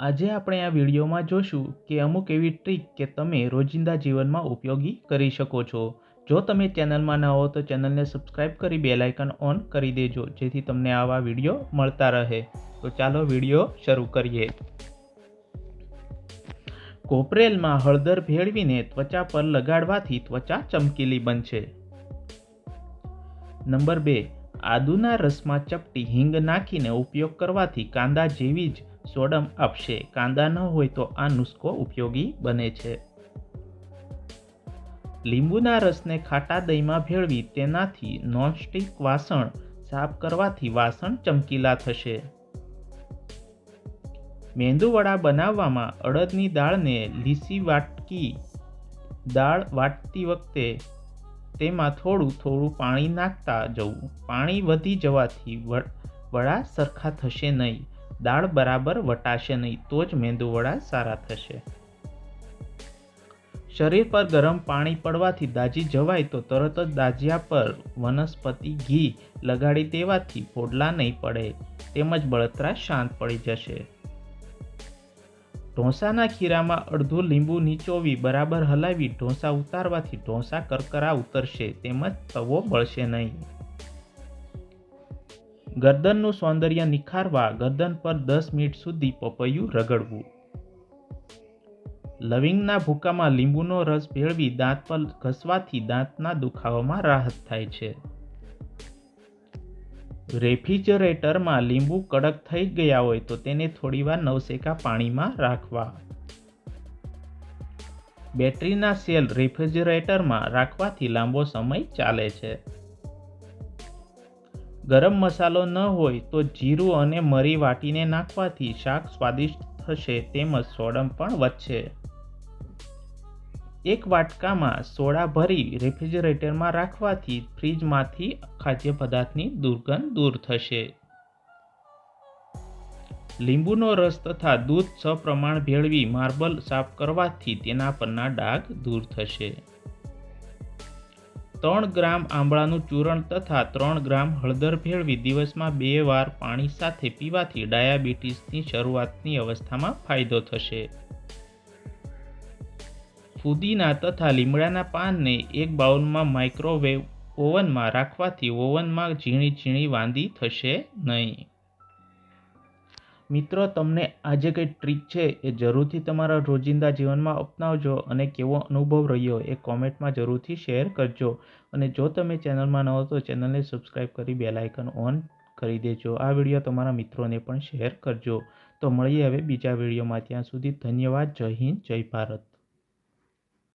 આજે આપણે આ વિડીયોમાં જોશું કે અમુક એવી ટ્રીક કે તમે રોજિંદા જીવનમાં ઉપયોગી કરી શકો છો. જો તમે ચેનલમાં ન હો તો ચેનલને સબસ્ક્રાઇબ કરી બે લાઇકન ઓન કરી દેજો, જેથી તમને આવા વીડિયો મળતા રહે. તો ચાલો વીડિયો શરૂ કરીએ. કોપરેલમાં હળદર ભેળવીને ત્વચા પર લગાડવાથી ત્વચા ચમકીલી બનશે. નંબર બે. આદુના રસમાં ચપટી હિંગ નાખીને ઉપયોગ કરવાથી કાંદા જેવી જ સોડમ આપશે. કાંદા ન હોય તો આ નુસ્ખો ઉપયોગી બને છે. લીંબુના રસને ખાટા દહીંમાં ભેળવી તેનાથી નોનસ્ટિક વાસણ સાફ કરવાથી વાસણ ચમકીલા થશે. મેંદુવડા બનાવવામાં અડદની દાળને લીસી વાટકી દાળ વાટતી વખતે તેમાં થોડું થોડું પાણી નાખતા જવું. પાણી વધી જવાથી વડા સરખા થશે નહીં. દાળ બરાબર વટાશે નહીં, તો જ મેંદુવડા સારા થશે. શરીર પર ગરમ પાણી પડવાથી દાજી જવાય તો તરત જ દાજિયા પર વનસ્પતિ ઘી લગાડી દેવાથી ફોડલા નહીં પડે, તેમજ બળતરા શાંત પડી જશે. ઢોસાના ખીરામાં અડધું લીંબુ નીચોવી બરાબર હલાવી ઢોસા ઉતારવાથી ઢોસા કરકરા ઉતરશે, તેમજ તવો બળશે નહીં. ગરદનનું સૌંદર્ય નિખારવા ગરદન પર દસ મિનિટ સુધી પપૈયું રગડવું. લવિંગના ભૂકામાં લીંબુનો રસ ભેળવી દાંત પર ઘસવાથી દાંતના દુખાવામાં રાહત થાય છે. રેફ્રિજરેટરમાં લીંબુ કડક થઈ ગયા હોય તો તેને થોડીવાર નવસેકા પાણીમાં રાખવા. બેટરીના સેલ રેફ્રિજરેટરમાં રાખવાથી લાંબો સમય ચાલે છે. ગરમ મસાલો ન હોય તો જીરું અને મરી વાટીને નાખવાથી શાક સ્વાદિષ્ટ થશે તેમજ સોડમ પણ વધશે. એક વાટકામાં સોડા ભરી રેફ્રિજરેટરમાં રાખવાથી ફ્રીજમાંથી ખાદ્ય પદાર્થની દુર્ગંધ દૂર થશે. લીંબુનો રસ તથા દૂધ સપ્રમાણ ભેળવી માર્બલ સાફ કરવાથી તેના પરના ડાઘ દૂર થશે. ત્રણ ગ્રામ આંબળાનું ચૂરણ તથા ત્રણ ગ્રામ હળદર ભેળવી દિવસમાં બે વાર પાણી સાથે પીવાથી ડાયાબિટીસની શરૂઆતની અવસ્થામાં ફાયદો થશે. ફુદીના તથા લીમડાના પાનને એક બાઉલમાં માઇક્રોવેવ ઓવનમાં રાખવાથી ઓવનમાં ઝીણી ઝીણી વાંદી થશે નહીં. મિત્રો, તમને આ જે કંઈ ટ્રીક છે એ જરૂરથી તમારા રોજિંદા જીવનમાં અપનાવજો અને કેવો અનુભવ રહ્યો એ કોમેન્ટમાં જરૂરથી શેર કરજો. અને જો તમે ચેનલમાં ન હો તો ચેનલને સબસ્ક્રાઈબ કરી બેલ ઓન કરી દેજો. આ વીડિયો તમારા મિત્રોને પણ શેર કરજો. તો મળીએ હવે બીજા વિડીયોમાં. ત્યાં સુધી ધન્યવાદ. જય હિન્દ, જય ભારત.